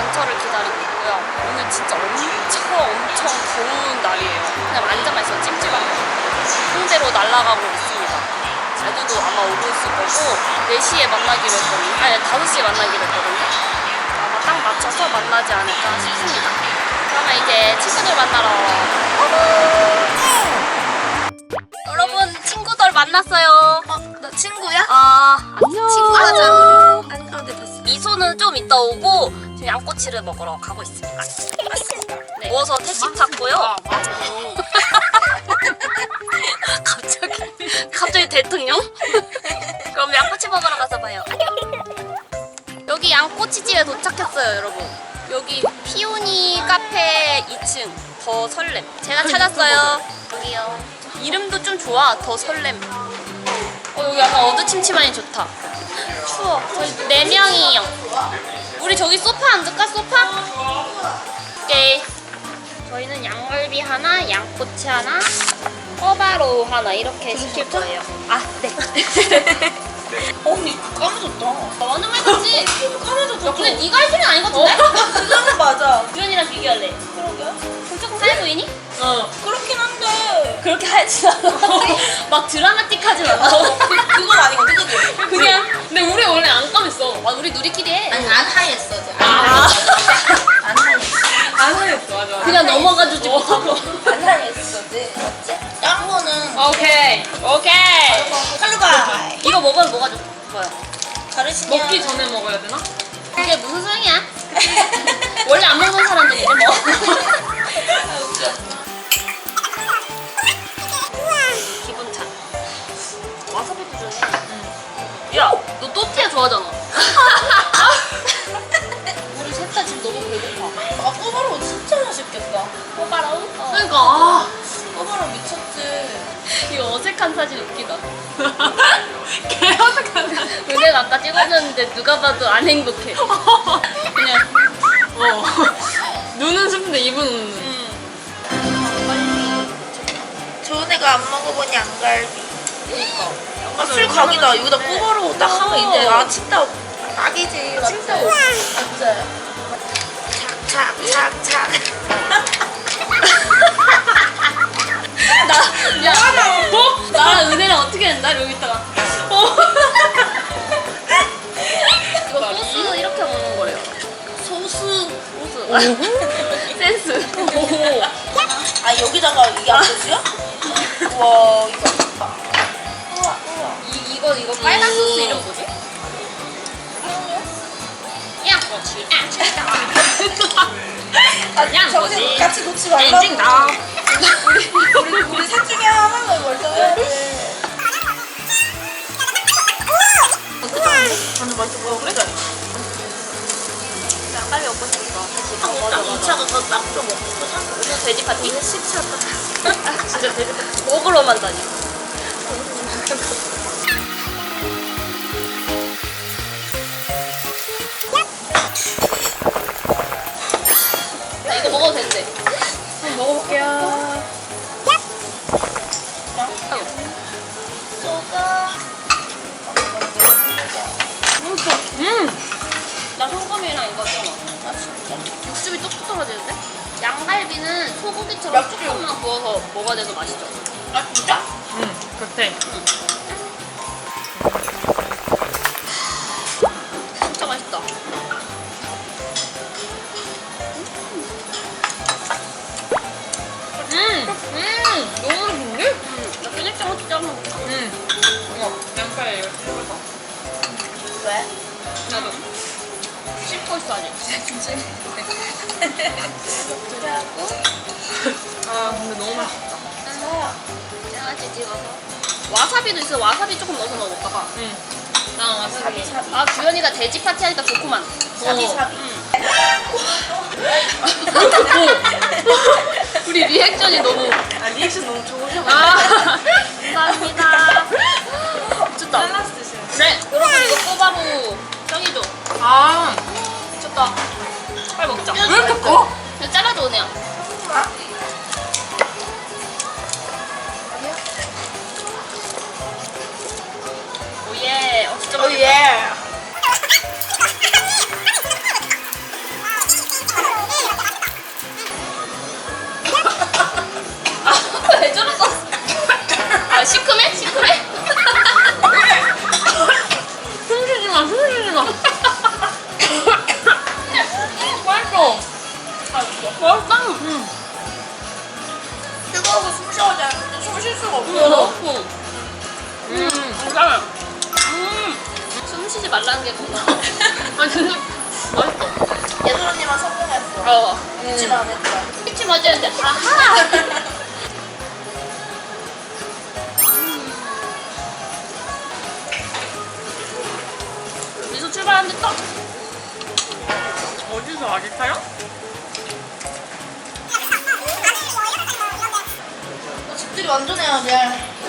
전철을 기다리고 있고요. 오늘 진짜 엄청 엄청 더운 날이에요. 그냥 앉아만 있어도 찜찜한 거. 홍대로 날아가고 있습니다. 제주도 아마 오고 있을 거고 4시에 만나기로 했거든요. 아니 5시에 만나기로 했거든요. 아마 딱 맞춰서 만나지 않을까 양꼬치를 먹으러 가고 있습니다. 네. 누워서 택시 탔고요. 갑자기 갑자기 대통령? 그럼 양꼬치 먹으러 가서 봐요. 여기 양꼬치집에 도착했어요, 여러분. 여기 피오니 카페 2층 더 설렘. 제가 찾았어요. 여기요. 이름도 좀 좋아. 더 설렘. 어 여기 약간 어두침침하니 좋다. 추워. 저희 네 명이요. 우리 저기 소파 앉을까? 소파? 오케이. 저희는 양갈비 하나, 양꼬치 하나, 허바로 하나 이렇게 시킬 거예요. 아, 네. 어, 언니 까매졌다. 완전 맛있지? 까매졌다. 야, 근데 네가 할 소리는 아닌 것 같은데? 그거는 맞아. 주연이랑 비교할래. 그러게요. 그럼 조금 하얘 보이니? 어. 그렇긴 한데. 그렇게 하얘진 않아. 막 드라마틱하진 않아. 우리 누리끼리 해. 아니, 안 하였어. 아. 안 하였어. 안 하였어, 맞아. 그냥 넘어가 주지 못하고. 안 하였어. 네. 맞지? 다른 거는. 오케이, 오케이. 칼루가. 이거 먹으면 뭐가 좋- 좋아요? 다르시냐? 먹기 전에 먹어야 되나? 그게 무슨 소용이야? 원래 안 먹는 찍어줬는데 누가 봐도 안 행복해. 그냥, 어. 눈은 슬픈데 입은 웃는. 좋은 애가 안 양갈비. 그니까. 아, 술 각이다. 여기다 꼬바로우 딱 하면 이제 아 진짜 딱이지. 진짜. 맞아요. 착착착착. 나, 야, 어? 나랑 은혜랑 어떻게 된다? 여기 있다가. 소스 이렇게 먹는 거래요. 소스. 소스. 센스. 아 여기다가 이게 안 소스야? 와 이거. 우와 우와. 이, 이거, 이거 빨간 소스 이름 뭐지? 양꼬치. 아, 양 정신 뭐지? 같이 놓지 말라고. 나. 우리 우리 셋 중에 하나는 돼. 완전 맛있어 보여 그래? 빨리 먹고 싶어. 딱 2차가 그딱좀 먹고 오늘 돼지 파티? 10차 진짜 돼지 파티. 먹으러만 다니. 자, 이거 먹어도 된대. 한번 먹어볼게요. 육즙이 뚝뚝 떨어지는데? 양갈비는 소고기처럼. 조금만 구워서 먹어야 돼서 맛있죠. 아 진짜? 음, 그렇대. 진짜 맛있다. 음! 음! 너무 맛있는데? 음, 나 그냥 진짜 한번. 음. 어머, 양파에 이거 찍어서. 왜? 나도. 씹고 있어 아직. 아, 근데 너무 맛있다. 양아치 찍어서. 와사비도 있어. 와사비 조금 넣어서 먹을까봐. 응. 나 와사비. 아 주연이가 돼지 파티 하니까 좋구만. 샤비샤비. 우리 리액션이 너무. 아 리액션 너무 좋으셔가지고. 아 감사합니다. 미쳤다. 샐러드 드시는. 네 여러분 이거 꼬바로 짱이죠. 아, 미쳤다. 빨리 먹자. 왜 이렇게 커? 이거 잘라도 오네요. 오예. 어, 진짜 오예. 아, 아, 시큼해? 시큼해? 맛있어. 맛있다. 뜨거워서 숨 쉬어야 되는데 숨 쉴 수가 없어. 응. 음, 괜찮아. 음, 숨 쉬지 말라는 게? 아, 진짜 맛있어. 예솔 언니만 성공했어. 어. 잊지 안 했다. 피치 맞았는데 아하. 미소 출발하는데 딱 어디서 아직 타요? 집들이 완전 해야 돼.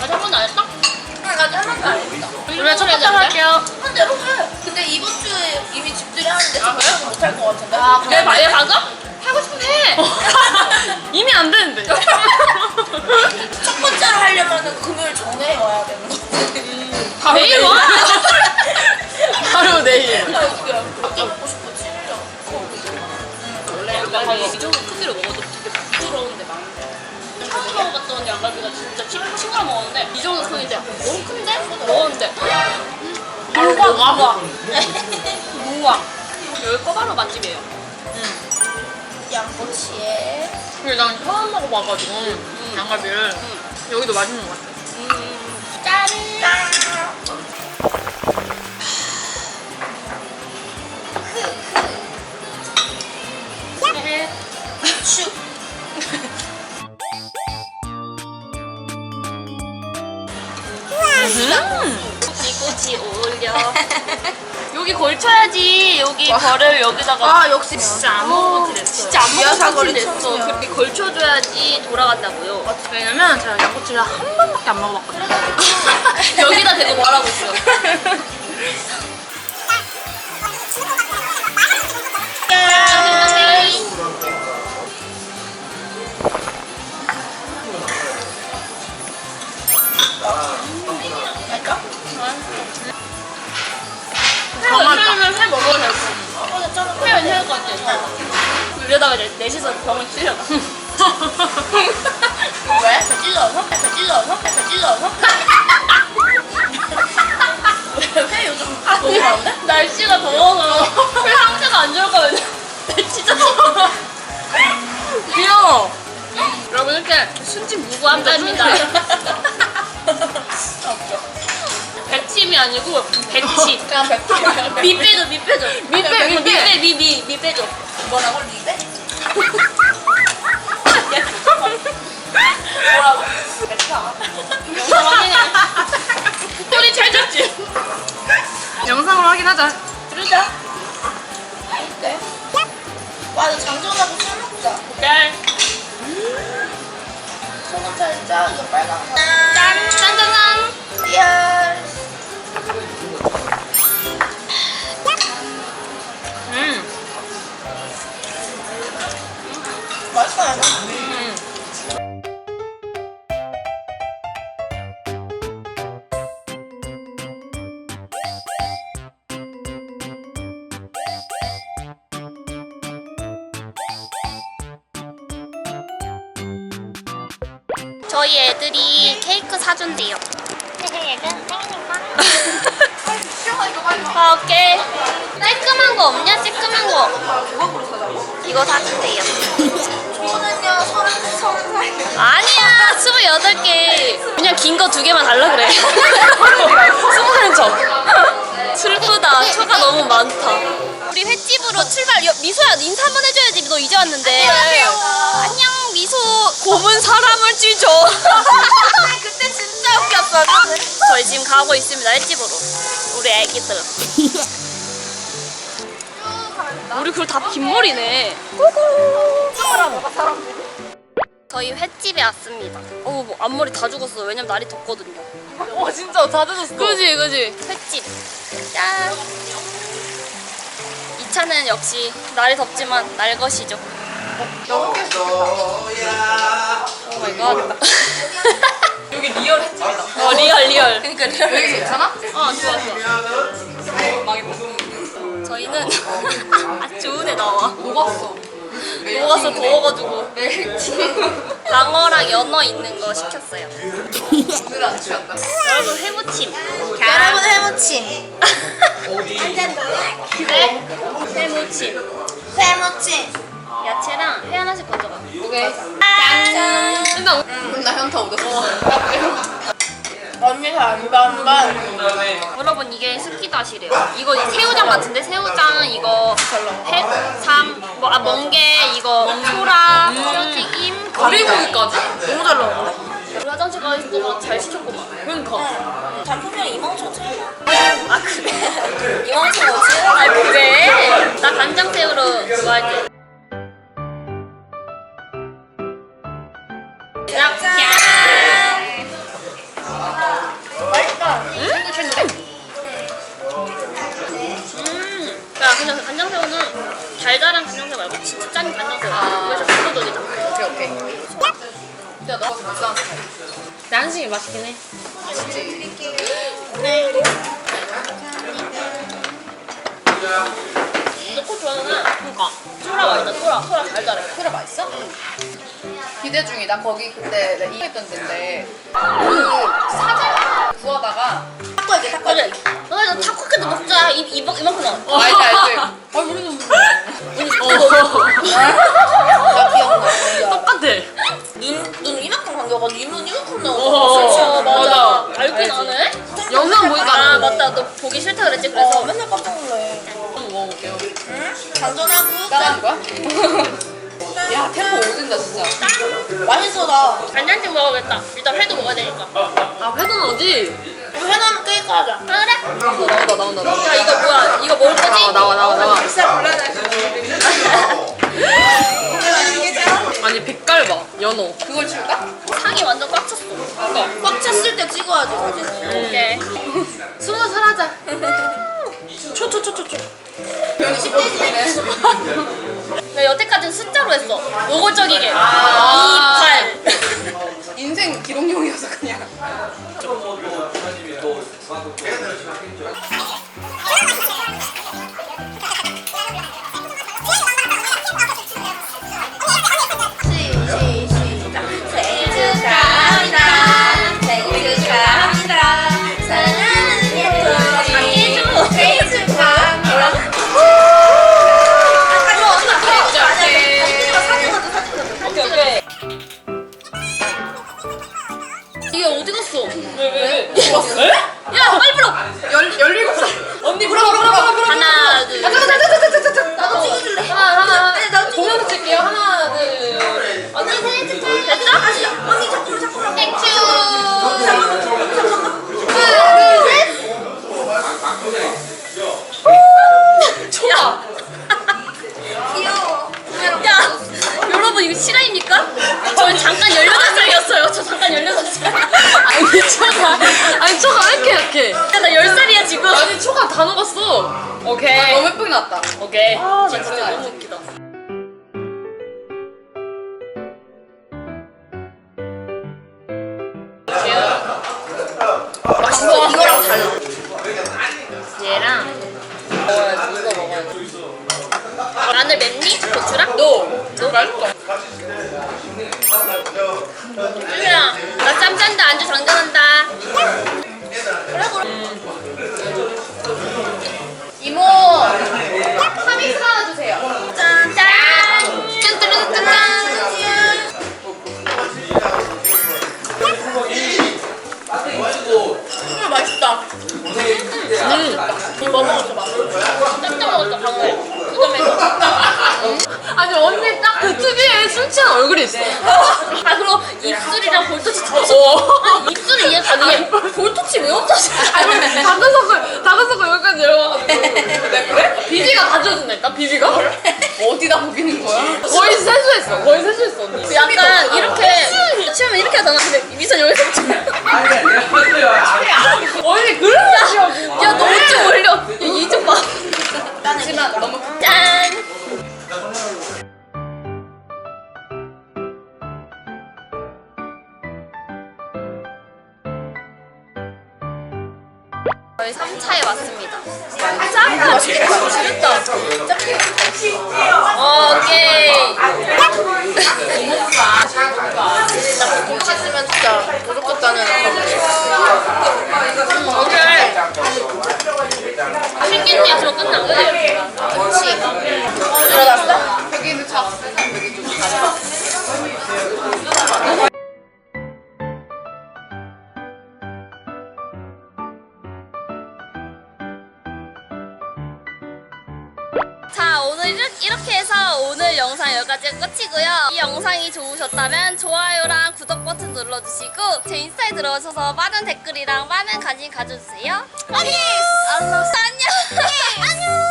아직 한 번도 안 했다? 응, 아직 한 번도 안 했어. 우리가 첫 번째 할게요. 한 대로 해. 근데 이번 주에 이미 집들이 하는데 아, 그래? 못할 것 같은데. 아, 그래? 봐, 얘 봐서? 하고 해. 이미 안 되는데. 첫 번째를 하려면 금요일 전에 와야 되는 거지. 바로 내일 와. 바로 내일. 아, 어떡해. 아껴 먹고 싶어, 양갈비 이 정도 크기로 먹어도 되게 부드러운데 많은데. 처음 먹어봤던 양갈비가 진짜 친- 친구랑 먹었는데 이 정도 크기인데 너무 큰데? 먹었는데 바로 뭐가? 우와 여기 꺼바로 맛집이에요 양꼬치에. 근데 난 처음 먹어봐가지고 양갈비를 여기도 맛있는 것 같아. 음, 짠! 짠! 슉! 꼬치꼬치 올려 여기 걸쳐야지 여기 벌을 여기다가 아, 역시. 진짜 안 먹어본 지 됐어. 진짜 안 먹어본 지 됐어. 그렇게 걸쳐줘야지 돌아간다고요 왜냐면 제가 양꼬치를 한 번밖에 안 먹어봤거든요. 여기다 대고 말하고 있어 할 이러다가 이제 넷이서 병을 찔려가 왜? 배 찔러서? 배 찔러서? 배 찔러서? 왜 요즘 너무 많은데? 날씨가 더워서 회 상태가 안 좋을 거면 진짜 귀여워. 여러분 이렇게 순진무구함자입니다 배침이 아니고 배치 그냥 배미 빼줘 미 빼줘 미 빼, 미 빼. 미미미 빼줘 뭐라고? 리베? 뭐라고? 베타 영상 확인해 소리 잘 졌지 영상으로 확인하자. 그러자 어때? 와 이거 장전하고 술 먹자 짠 소금 살짝 이거 빨간 거 저희 애들이 케이크 사준대요. 아, 오케이. 쬐끄만 거 없냐? 쬐끄만 거? 이거 사준대요. 저는요 서른 서른 살 아니야 스물여덟 개. 그냥 긴 거 두 개만 달라 그래. 스물한 척. 슬프다. 초가 너무 많다. 우리 횟집으로 출발. 여- 미소야 인사 한번 해줘야지. 너 이제 왔는데. 안녕 미소 곰은 사람을 찢어. 그때 진짜 웃겼어. 저희 지금 가고 있습니다 횟집으로. 우리 애기들. 우리 그걸 다 긴 머리네. 저희 횟집에 왔습니다. 어우 뭐 앞머리 다 죽었어. 왜냐면 날이 덥거든요. 와 진짜 다 젖었어. 그지 그지. 횟집. 짠. 2차는 역시 날이 덥지만 날 것이죠 오 마이 갓 여기 리얼 횟집이다. 어 리얼 리얼 그러니까 리얼 여기 괜찮아? 어 좋아 좋아 저희는 아 좋은 애 나와 녹았어. 녹아서 더워가지고 랑어랑 연어 있는 거 시켰어요. 취한다. 여러분 해무침. 여러분 해무침. 그래? 해무침. 해무침. 야채랑 회 하나씩 가져가. 오케이. 짠. 맨날 음, 나 현타 얻었어. 언니 반반반. 여러분 이게 스키다시래요. 이거 새우장 같은데 새우장 이거 해, 삼, 뭐, 아, 멍게 이거 소라, 새우튀김, 오리고기까지? 너무 잘 나오네. 우리 화장실 가 있을 때만 잘 시켰구만. 그러니까. 단품명 2만5천 아 그래? 2만 5천 원치? 아니 그래? 나 간장 새우로 이 맛있긴 해. 넣고 좋아하는 그니까. 소라 맛있다. 소라 소라 달달해 소라 맛있어? 기대 중이다. 거기 그때 내가 이했던 데인데 그 사자 구하다가 맞아 탁구하게. 너 이거 타코게도 먹자 이, 이, 이만큼 나와 알지 알지. 아 모르는 나 기억나. 진짜. 똑같아 눈, 눈 이만큼 감겨가지고 입눈 이만큼 어, 나오고. 맞아 맞아. 알긴 하네 영상 보니까 아 알아. 맞다 너 보기 싫다 그랬지 어, 그래서 맨날 깜짝 놀래. 한번 먹어볼게요. 응? 장전하고. 따라하는 거야? 야 템포 오진다 진짜. 맛있어, 나. 간장찜 먹어야겠다 일단 회도 먹어야 되니까 아 회는 어디? 우리 해나면 케이크 하자. 그래? 나온다 나온다 나온다. 야 이거 뭐야 이거 먹을 거지? 나와 나와 나와 나와. 진짜 곤란해. 아니 빛깔 봐 연어. 그걸 줄까? 상이 완전 꽉 찼어 꽉 찼을 때 찍어야지, 사진을. 오케이 스무 살 하자. 초초초초초. 여기 10대지네. 노골적이게 실화입니까? 저 잠깐 18살이었어요 저 잠깐 18살 아니 초가 아니 초가 왜 이렇게 약해? 야나 10살이야 지금 아니 초가 다 녹았어. 오케이. 너무 예쁘게 나왔다. 오케이 아, 진짜 장난 너무. 웃기다 맛있어. 이거랑 달라. 얘랑 먹어야지 이거 먹어야지. 마늘 맵니? 고추랑? 너. 너 맛있어. 쭈야 나 짬 짠다. 안주 장전한다. 이모. 카미 사주세요. 짠 짠. 짠짜르짠짠. 정말 맛있다. 뭐 먹었어 막 깜짝 먹었어 방금. 무덤에서 아니 언니 딱 그 특유의 술 취한 얼굴이 있어. 아 그리고 입술이랑 볼터치 어. 아니 입술이 이해 가능해 볼터치 왜 없어져 아니 다크서클 다크서클 여기까지 내려와가지고. 그래? 비비가 다 지워준다니까 비비가? 어디다 부비는 거야? 거의 세수했어. 거의 세수했어 언니. 약간 이렇게 치우면 이렇게 하잖아 근데 미선 여기서 치야 언니 그런 맛이야. 야, 너옷좀 올려 야이좀봐 하지만 너무 짠 저희 3차에 왔습니다. 3차? 맛있겠다. 어, 오케이. 맛있으면 진짜 무조건 따는 음, 오늘 치킨이 저 끝난 거예요. 그치. 여기까지 끝이고요. 이 영상이 좋으셨다면 좋아요랑 구독 버튼 눌러주시고 제 인스타에 들어오셔서 많은 댓글이랑 많은 관심 가져주세요. 안녕! 안녕! 안녕